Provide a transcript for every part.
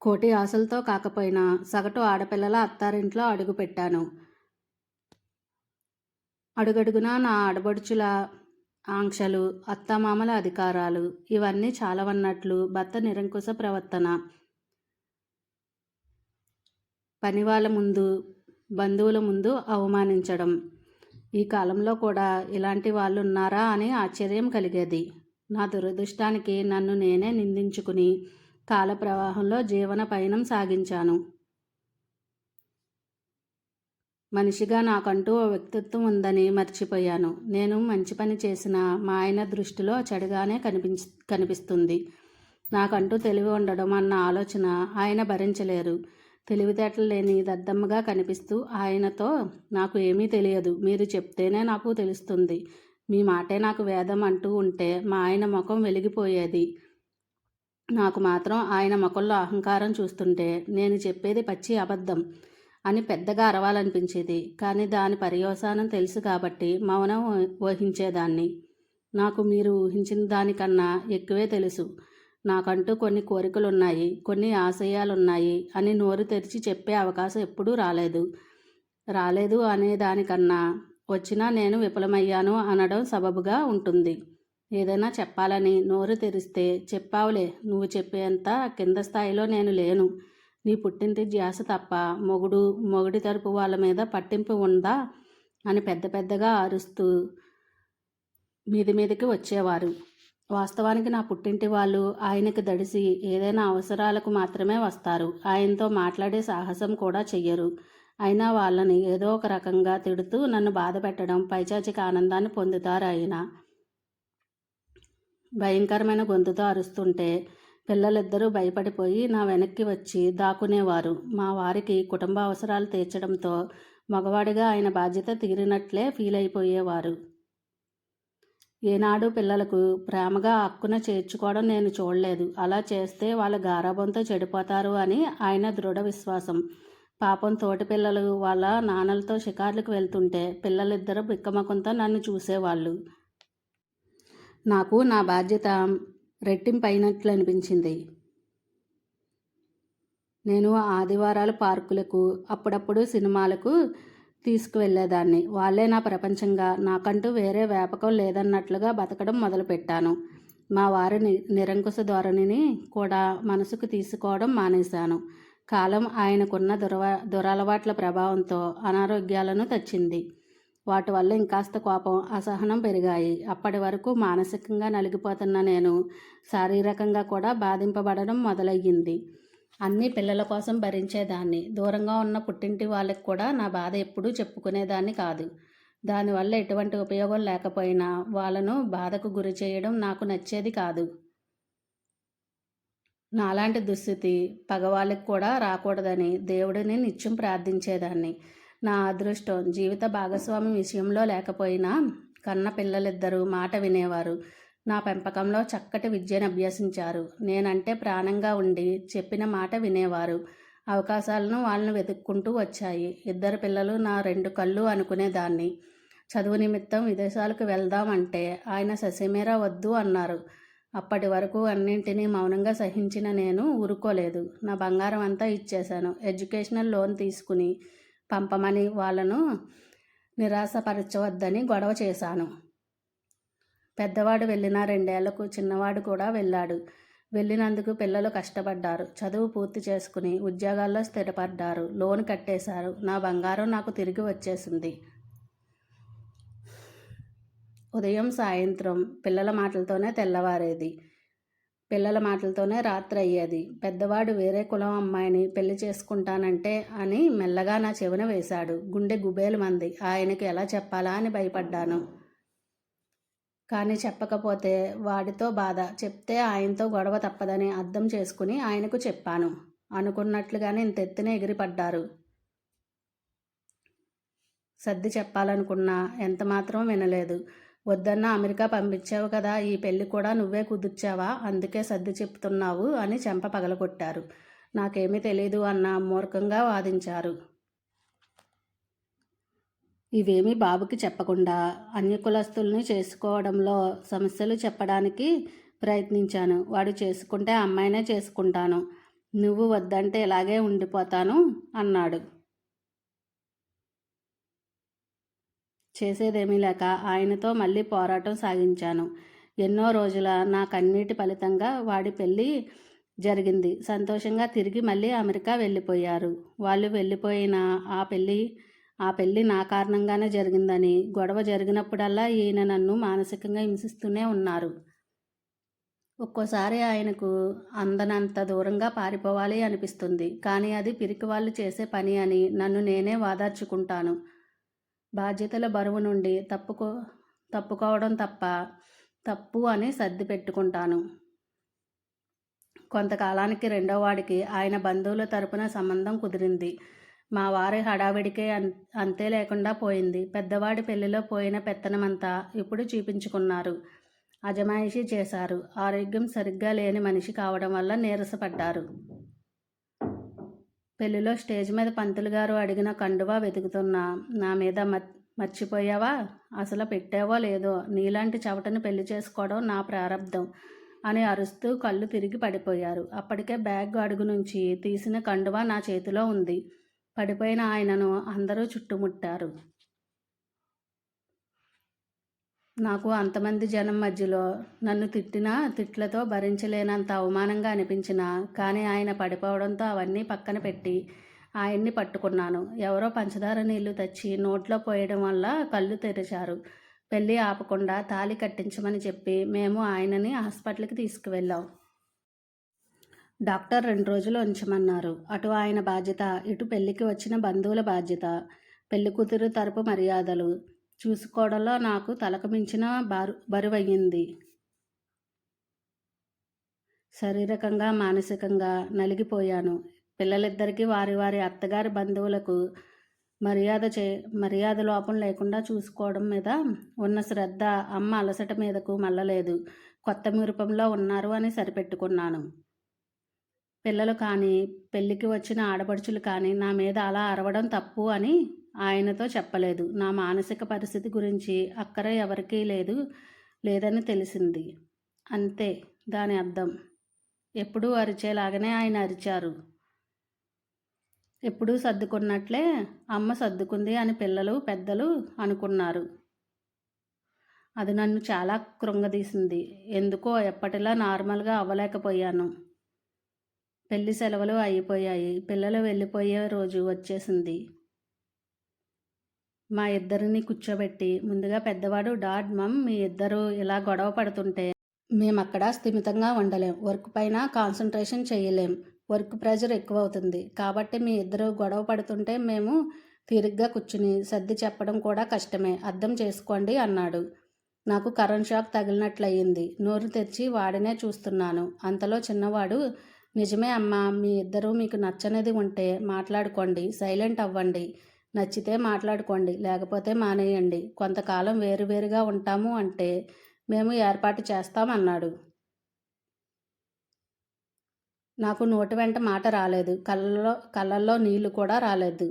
కోటి ఆశలతో కాకపోయినా సగటు ఆడపిల్లల అత్తారింట్లో అడుగుపెట్టాను. అడుగడుగునా నా ఆడబడుచుల ఆంక్షలు అత్తమామల అధికారాలు ఇవన్నీ చాలవన్నట్లు భర్త నిరంకుశ ప్రవర్తన. పని వాళ్ళ ముందు బంధువుల ముందు అవమానించడం. ఈ కాలంలో కూడా ఇలాంటి వాళ్ళు ఉన్నారా అని ఆశ్చర్యం కలిగేది. నా దురదృష్టానికి నన్ను నేనే నిందించుకుని కాల ప్రవాహంలో జీవన పయనం సాగించాను. మనిషిగా నాకంటూ ఓ వ్యక్తిత్వం ఉందని మర్చిపోయాను. నేను మంచి పని చేసిన మా ఆయన దృష్టిలో చెడుగానే కనిపించ కనిపిస్తుంది. నాకంటూ తెలివి ఉండడం అన్న ఆలోచన ఆయన భరించలేరు. తెలివితేటలు లేని దద్దమ్మగా కనిపిస్తూ ఆయనతో నాకు ఏమీ తెలియదు. మీరు చెప్తేనే నాకు తెలుస్తుంది. మీ మాటే నాకు వేదం అంటూ ఉంటే మా ఆయన ముఖం వెలిగిపోయేది. నాకు మాత్రం ఆయన మొక్కల్లో అహంకారం చూస్తుంటే నేను చెప్పేది పచ్చి అబద్ధం అని పెద్దగా అరవాలనిపించేది. కానీ దాని పర్యవసానం తెలుసు కాబట్టి మౌనం వహించేదాన్ని నాకు మీరు ఊహించిన దానికన్నా ఎక్కువే తెలుసు. నాకంటూ కొన్ని కోరికలు ఉన్నాయి కొన్ని ఆశయాలు ఉన్నాయి అని నోరు తెరిచి చెప్పే అవకాశం ఎప్పుడూ రాలేదు. రాలేదు అనే దానికన్నా వచ్చినా నేను విఫలమయ్యాను అనడం సబబుగా ఉంటుంది. ఏదైనా చెప్పాలని నోరు తెరిస్తే చెప్పావులే నువ్వు చెప్పేంత కింద స్థాయిలో నేను లేను. నీ పుట్టింటి ధ్యాస తప్ప మొగుడు మొగుడి తరపు వాళ్ళ మీద పట్టింపు ఉందా? అని పెద్ద పెద్దగా అరుస్తూ మీది మీదకి వచ్చేవారు. వాస్తవానికి నా పుట్టింటి వాళ్ళు ఆయనకి దడిసి ఏదైనా అవసరాలకు మాత్రమే వస్తారు. ఆయనతో మాట్లాడే సాహసం కూడా చెయ్యరు. అయినా వాళ్ళని ఏదో ఒక రకంగా తిడుతూ నన్ను బాధ పెట్టడం పైచాచిక ఆనందాన్ని పొందుతారు ఆయన. భయంకరమైన గొంతుతో అరుస్తుంటే పిల్లలిద్దరూ భయపడిపోయి నా వెనక్కి వచ్చి దాక్కునేవారు. మా వారికి కుటుంబ అవసరాలు తీర్చడంతో మగవాడిగా ఆయన బాధ్యత తీరినట్లే ఫీల్ అయిపోయేవారు. ఏనాడు పిల్లలకు ప్రేమగా అక్కున చేర్చుకోవడం నేను చూడలేదు. అలా చేస్తే వాళ్ళ గారాబంతో చెడిపోతారు అని ఆయన దృఢ విశ్వాసం. పాపం తోటి పిల్లలు వాళ్ళ నాన్నలతో షికార్లకు వెళ్తుంటే పిల్లలిద్దరూ బిక్కమకంతో నన్ను చూసేవాళ్ళు. నాకు నా బాధ్యత రెట్టింపైనట్లు అనిపించింది నేను ఆదివారాలు పార్కులకు అప్పుడప్పుడు సినిమాలకు తీసుకువెళ్ళేదాన్ని. వాళ్ళే నా ప్రపంచంగా నాకంటూ వేరే వ్యాపకం లేదన్నట్లుగా బతకడం మొదలుపెట్టాను. మా వారి నిరంకుశ ధోరణిని కూడా మనసుకు తీసుకోవడం మానేశాను. కాలం ఆయనకున్న దురవ దురలవాట్ల ప్రభావంతో అనారోగ్యాలను తెచ్చింది. వాటి వల్ల ఇంకాస్త కోపం అసహనం పెరిగాయి. అప్పటి వరకు మానసికంగా నలిగిపోతున్న నేను శారీరకంగా కూడా బాధింపబడడం మొదలయ్యింది. అన్ని పిల్లల కోసం భరించేదాన్ని. దూరంగా ఉన్న పుట్టింటి వాళ్ళకి కూడా నా బాధ ఎప్పుడూ చెప్పుకునేదాన్ని కాదు. దానివల్ల ఎటువంటి ఉపయోగం లేకపోయినా వాళ్ళను బాధకు గురి చేయడం నాకు నచ్చేది కాదు. నాలాంటి దుస్థితి పగవాళ్ళకి కూడా రాకూడదని దేవుడిని నిత్యం ప్రార్థించేదాన్ని. నా అదృష్టం. జీవిత భాగస్వామి విషయంలో లేకపోయినా కన్న పిల్లలిద్దరూ మాట వినేవారు. నా పెంపకంలో చక్కటి విద్యను అభ్యసించారు. నేనంటే ప్రాణంగా ఉండి చెప్పిన మాట వినేవారు. అవకాశాలను వాళ్ళను వెతుక్కుంటూ వచ్చాయి. ఇద్దరు పిల్లలు నా రెండు కళ్ళు అనుకునేదాన్ని. చదువు నిమిత్తం విదేశాలకు వెళ్దామంటే ఆయన ససిమేరా వద్దు అన్నారు. అప్పటి వరకు అన్నింటినీ మౌనంగా సహించిన నేను ఊరుకోలేదు. నా బంగారం అంతా ఇచ్చేశాను. ఎడ్యుకేషనల్ లోన్ తీసుకుని పంపమని వాళ్ళను నిరాశపరచవద్దని గొడవ చేశాను. పెద్దవాడు వెళ్ళిన రెండేళ్ళకు చిన్నవాడు కూడా వెళ్ళాడు. వెళ్ళినందుకు పిల్లలు కష్టపడ్డారు. చదువు పూర్తి చేసుకుని ఉద్యోగాల్లో స్థిరపడ్డారు. లోన్ కట్టేశారు. నా బంగారం నాకు తిరిగి వచ్చేసింది. ఉదయం సాయంత్రం పిల్లల మాటలతోనే తెల్లవారేది. పిల్లల మాటలతోనే రాత్రి అయ్యేది పెద్దవాడు వేరే కులం అమ్మాయిని పెళ్ళి చేసుకుంటానంటే అని మెల్లగా నా చెవిన వేశాడు. గుండె గుబేలు మంది. ఆయనకి ఎలా చెప్పాలా అని భయపడ్డాను. కానీ చెప్పకపోతే వాడితో బాధ. చెప్తే ఆయనతో గొడవ తప్పదని అర్థం చేసుకుని ఆయనకు చెప్పాను. అనుకున్నట్లుగానే ఇంత ఎత్తున ఎగిరిపడ్డారు. సర్ది చెప్పాలనుకున్నా ఎంత మాత్రం వినలేదు. వద్దన్న అమెరికా పంపించావు కదా ఈ పెళ్ళి కూడా నువ్వే కుదుర్చావా? అందుకే సర్ది చెప్తున్నావు అని చెంప పగలగొట్టారు. నాకేమీ తెలీదు అన్న మూర్ఖంగా వాదించారు. ఇవేమీ బాబుకి చెప్పకుండా అన్యకులస్తుల్ని చేసుకోవడంలో సమస్యలు చెప్పడానికి ప్రయత్నించాను. వాడు చేసుకుంటే అమ్మాయినే చేసుకుంటాను. నువ్వు వద్దంటే ఇలాగే ఉండిపోతాను అన్నాడు. చేసేదేమీ లేక ఆయనతో మళ్ళీ పోరాటం సాగించాను. ఎన్నో రోజుల నా కన్నీటి ఫలితంగా వాడి పెళ్ళి జరిగింది. సంతోషంగా తిరిగి మళ్ళీ అమెరికా వెళ్ళిపోయారు. వాళ్ళు వెళ్ళిపోయిన ఆ పెళ్ళి ఆ పెళ్ళి నా కారణంగానే జరిగిందని గొడవ జరిగినప్పుడల్లా ఈయన నన్ను మానసికంగా హింసిస్తూనే ఉన్నారు. ఒక్కోసారి ఆయనకు అందనంత దూరంగా పారిపోవాలి అనిపిస్తుంది. కానీ అది పిరికి వాళ్ళు చేసే పని అని నన్ను నేనే వాదార్చుకుంటాను. బాధ్యతల బరువు నుండి తప్పుకో తప్పుకోవడం తప్ప తప్పు అని సర్ది పెట్టుకుంటాను. కొంతకాలానికి రెండో వాడికి ఆయన బంధువుల తరపున సంబంధం కుదిరింది. మా వారి హడావిడికే అంతే లేకుండా పోయింది. పెద్దవాడి పెళ్ళిలో పోయిన పెత్తనమంతా ఇప్పుడు చూపించుకున్నారు. అజమాయిషీ చేశారు. ఆరోగ్యం సరిగ్గా లేని మనిషి కావడం వల్ల నీరసపడ్డారు. పెళ్ళిలో స్టేజ్ మీద పంతులు గారు అడిగిన కండువా వెతుకుతున్నా నా మీద మర్చిపోయావా? అసలు పెట్టావో లేదో? నీలాంటి చవటను పెళ్ళి చేసుకోవడం నా ప్రారంధం అని అరుస్తూ కళ్ళు తిరిగి పడిపోయారు. అప్పటికే బ్యాగ్ అడుగు నుంచి తీసిన కండువా నా చేతిలో ఉంది. పడిపోయిన ఆయనను అందరూ చుట్టుముట్టారు. నాకు అంతమంది జనం మధ్యలో నన్ను తిట్టిన తిట్లతో భరించలేనంత అవమానంగా అనిపించిన కానీ ఆయన పడిపోవడంతో అవన్నీ పక్కన పెట్టి ఆయన్ని పట్టుకున్నాను. ఎవరో పంచదార నీళ్ళు తెచ్చి నోట్లో పోయడం వల్ల కళ్ళు తెరిచారు. పెళ్ళి ఆపకుండా తాళి కట్టించమని చెప్పి మేము ఆయనని హాస్పిటల్కి తీసుకువెళ్ళాం. డాక్టర్ రెండు రోజులు ఉంచమన్నారు. అటు ఆయన బాధ్యత ఇటు పెళ్ళికి వచ్చిన బంధువుల బాధ్యత పెళ్ళి కూతురు తరపు మర్యాదలు చూసుకోవడంలో నాకు తలకు మించిన బరు బరువయ్యింది. శారీరకంగా మానసికంగా నలిగిపోయాను. పిల్లలిద్దరికీ వారి వారి అత్తగారి బంధువులకు మర్యాద చే మర్యాద లోపం లేకుండా చూసుకోవడం మీద ఉన్న శ్రద్ధ అమ్మ అలసట మీదకు మళ్ళలేదు. కొత్త మిరపంలో ఉన్నారు అని సరిపెట్టుకున్నాను. పిల్లలు కానీ పెళ్ళికి వచ్చిన ఆడపడుచులు కానీ నా మీద అలా అరవడం తప్పు అని ఆయనతో చెప్పలేదు. నా మానసిక పరిస్థితి గురించి అక్కర ఎవరికీ లేదు లేదని తెలిసింది. అంతే దాని అర్థం. ఎప్పుడూ అరిచేలాగానే ఆయన అరిచారు. ఎప్పుడూ సర్దుకున్నట్లే అమ్మ సర్దుకుంది అని పిల్లలు పెద్దలు అనుకున్నారు. అది నన్ను చాలా కృంగదీసింది. ఎందుకో ఎప్పటిలా నార్మల్గా అవ్వలేకపోయాను. పెళ్ళి సెలవులు అయిపోయాయి. పిల్లలు వెళ్ళిపోయే రోజు వచ్చేసింది. మా ఇద్దరిని కూర్చోబెట్టి ముందుగా పెద్దవాడు డాడ్ మమ్ మీ ఇద్దరు ఇలా గొడవ పడుతుంటే మేము అక్కడ స్థిమితంగా ఉండలేం. వర్క్ పైన కాన్సన్ట్రేషన్ చేయలేం. వర్క్ ప్రెషర్ ఎక్కువ అవుతుంది కాబట్టి మీ ఇద్దరు గొడవ పడుతుంటే మేము తీరిగ్గా కూర్చుని సర్ది చెప్పడం కూడా కష్టమే. అర్థం చేసుకోండి అన్నాడు. నాకు కరెంట్ షాక్ తగిలినట్లయింది. నోరు తెరిచి వాడినే చూస్తున్నాను. అంతలో చిన్నవాడు నిజమే అమ్మా మీ ఇద్దరు మీకు నచ్చనిది ఉంటే మాట్లాడుకోండి సైలెంట్ అవ్వండి. నచ్చితే మాట్లాడుకోండి లేకపోతే మానేయండి. కొంతకాలం వేరువేరుగా ఉంటాము అంటే మేము ఏర్పాటు చేస్తామన్నాడు నాకు నోటి వెంట మాట రాలేదు. కళ్ళలో కళ్ళల్లో నీళ్ళు కూడా రాలేదు.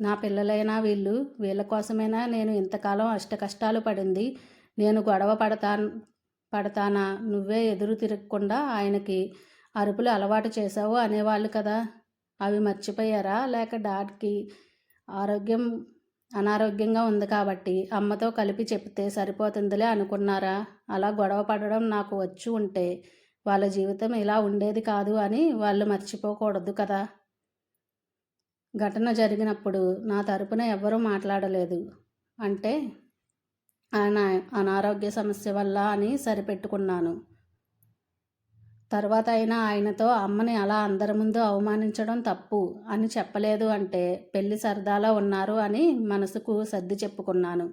నా పిల్లలైనా వీళ్ళు వీళ్ళ కోసమైనా నేను ఇంతకాలం అష్ట కష్టాలు పడింది. నేను గొడవ పడతా పడతానా? నువ్వే ఎదురు తిరగకుండా ఆయనకి అరుపులు అలవాటు చేశావు అనేవాళ్ళు కదా. అవి మర్చిపోయారా? లేక డాడ్కి ఆరోగ్యం అనారోగ్యంగా ఉంది కాబట్టి అమ్మతో కలిపి చెప్తే సరిపోతుందిలే అనుకున్నారా? అలా గొడవ పడడం నాకు వచ్చి ఉంటే వాళ్ళ జీవితం ఇలా ఉండేది కాదు అని వాళ్ళు మర్చిపోకూడదు కదా. ఘటన జరిగినప్పుడు నా తరపున ఎవ్వరూ మాట్లాడలేదు. అంటే ఆయన అనారోగ్య సమస్య వల్ల అని సరిపెట్టుకున్నాను. తర్వాత అయినా ఆయనతో అమ్మని అలా అందరి ముందు అవమానించడం తప్పు అని చెప్పలేదు అంటే పెళ్ళి సరదాలో ఉన్నారు అని మనసుకు సర్ది చెప్పుకున్నాను.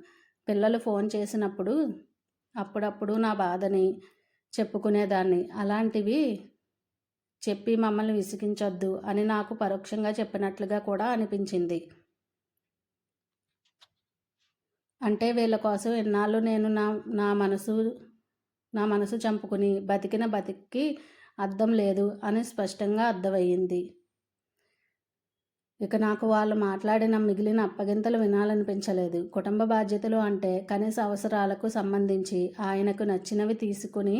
పిల్లలు ఫోన్ చేసినప్పుడు అప్పుడప్పుడు నా బాధని చెప్పుకునేదాన్ని. అలాంటివి చెప్పి మమ్మల్ని విసిగించొద్దు అని నాకు పరోక్షంగా చెప్పినట్లుగా కూడా అనిపించింది. అంటే వీళ్ళ కోసం ఎన్నాళ్ళు నేను నా నా మనసు నా మనసు చంపుకుని బతికిన బతికి అర్థం లేదు అని స్పష్టంగా అర్థమయ్యింది. ఇక నాకు వాళ్ళు మాట్లాడిన మిగిలిన అప్పగింతలు వినాలనిపించలేదు. కుటుంబ బాధ్యతలు అంటే కనీస అవసరాలకు సంబంధించి ఆయనకు నచ్చినవి తీసుకుని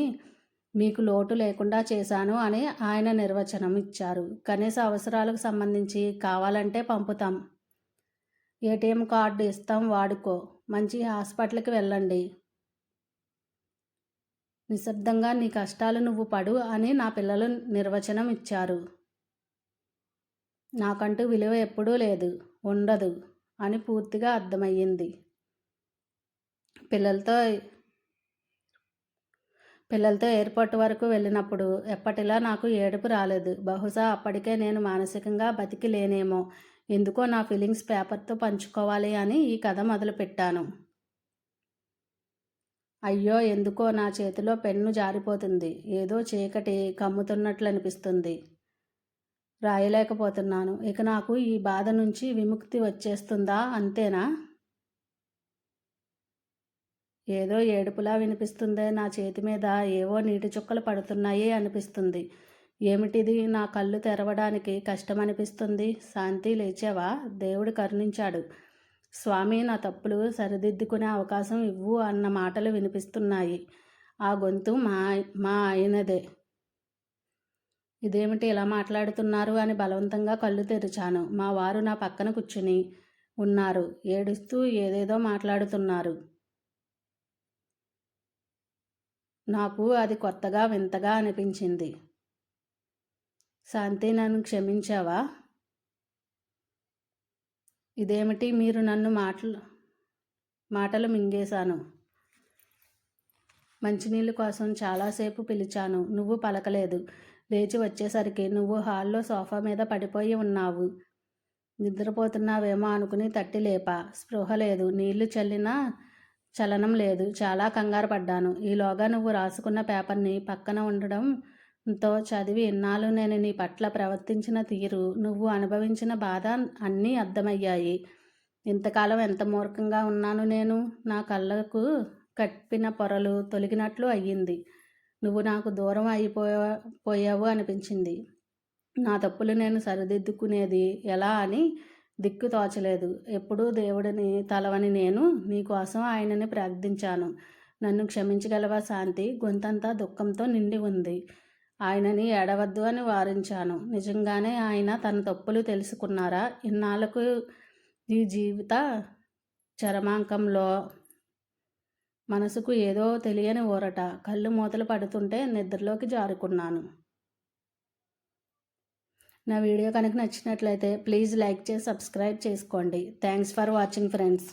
మీకు లోటు లేకుండా చేశాను అని ఆయన నిర్వచనం ఇచ్చారు. కనీస అవసరాలకు సంబంధించి కావాలంటే పంపుతాం. ఏటీఎం కార్డు ఇస్తాం వాడుకో. మంచి హాస్పిటల్కి వెళ్ళండి. నిశ్శబ్దంగా నీ కష్టాలు నువ్వు పడు అని నా పిల్లలు నిర్వచనం ఇచ్చారు. నాకంటూ విలువ ఎప్పుడూ లేదు ఉండదు అని పూర్తిగా అర్థమయ్యింది. పిల్లలతో పిల్లలతో ఎయిర్పోర్ట్ వరకు వెళ్ళినప్పుడు ఎప్పటిలా నాకు ఏడుపు రాలేదు. బహుశా అప్పటికే నేను మానసికంగా బతికి లేనేమో ఎందుకో నా ఫీలింగ్స్ పేపర్తో పంచుకోవాలి అని ఈ కథ మొదలుపెట్టాను. అయ్యో ఎందుకో నా చేతిలో పెన్ను జారిపోతుంది. ఏదో చీకటి కమ్ముతున్నట్లు అనిపిస్తుంది రాయలేకపోతున్నాను. ఇక నాకు ఈ బాధ నుంచి విముక్తి వచ్చేస్తుందా? అంతేనా? ఏదో ఏడుపులా వినిపిస్తుందే నా చేతి మీద ఏవో నీటి చుక్కలు పడుతున్నాయి అనిపిస్తుంది. ఏమిటిది? నా కళ్ళు తెరవడానికి కష్టం అనిపిస్తుంది శాంతి లేచావా? దేవుడు కరుణించాడు. స్వామి నా తప్పులు సరిదిద్దుకునే అవకాశం ఇవ్వు అన్న మాటలు వినిపిస్తున్నాయి. ఆ గొంతు మా మా ఆయనదే. ఇదేమిటి ఇలా మాట్లాడుతున్నారు అని బలవంతంగా కళ్ళు తెరిచాను. మా వారు నా పక్కన కూర్చుని ఉన్నారు. ఏడుస్తూ ఏదేదో మాట్లాడుతున్నారు. నాకు అది కొత్తగా వింతగా అనిపించింది. శాంతి నన్ను క్షమించావా? ఇదేమిటి మీరు నన్ను మాటలు మాటలు మింగేశాను? మంచినీళ్ళ కోసం చాలాసేపు పిలిచాను. నువ్వు పలకలేదు. లేచి వచ్చేసరికి నువ్వు హాల్లో సోఫా మీద పడిపోయి ఉన్నావు. నిద్రపోతున్నావేమో అనుకుని తట్టి లేపా. స్పృహ లేదు. నీళ్ళు చల్లినా చలనం లేదు. చాలా కంగారు పడ్డాను. ఈలోగా నువ్వు రాసుకున్న పేపర్ని పక్కన ఉండడం తో చదివి ఇన్నాళ్ళు నేను నీ పట్ల ప్రవర్తించిన తీరు నువ్వు అనుభవించిన బాధ అన్నీ అర్థమయ్యాయి. ఇంతకాలం ఎంత మూర్ఖంగా ఉన్నాను నేను? నా కళ్ళకు కట్టిన పొరలు తొలగినట్లు అయ్యింది. నువ్వు నాకు దూరం అయిపోయా పోయావు అనిపించింది. నా తప్పులు నేను సరిదిద్దుకునేది ఎలా అని దిక్కు తోచలేదు. ఎప్పుడూ దేవుడిని తలవని నేను నీకోసం ఆయనని ప్రార్థించాను. నన్ను క్షమించగలవా శాంతి? గొంతంతా దుఃఖంతో నిండి ఉంది. ఆయనని ఏడవద్దు అని వారించాను. నిజంగానే ఆయన తన తప్పులు తెలుసుకున్నారా? ఇన్నాళ్ళకు ఈ జీవిత చరమాంకంలో మనసుకు ఏదో తెలియని ఊరట. కళ్ళు మూతలు పడుతుంటే నిద్రలోకి జారుకున్నాను. నా వీడియో కనుక నచ్చినట్లయితే ప్లీజ్ లైక్ చేసి సబ్స్క్రైబ్ చేసుకోండి. Thanks for watching friends.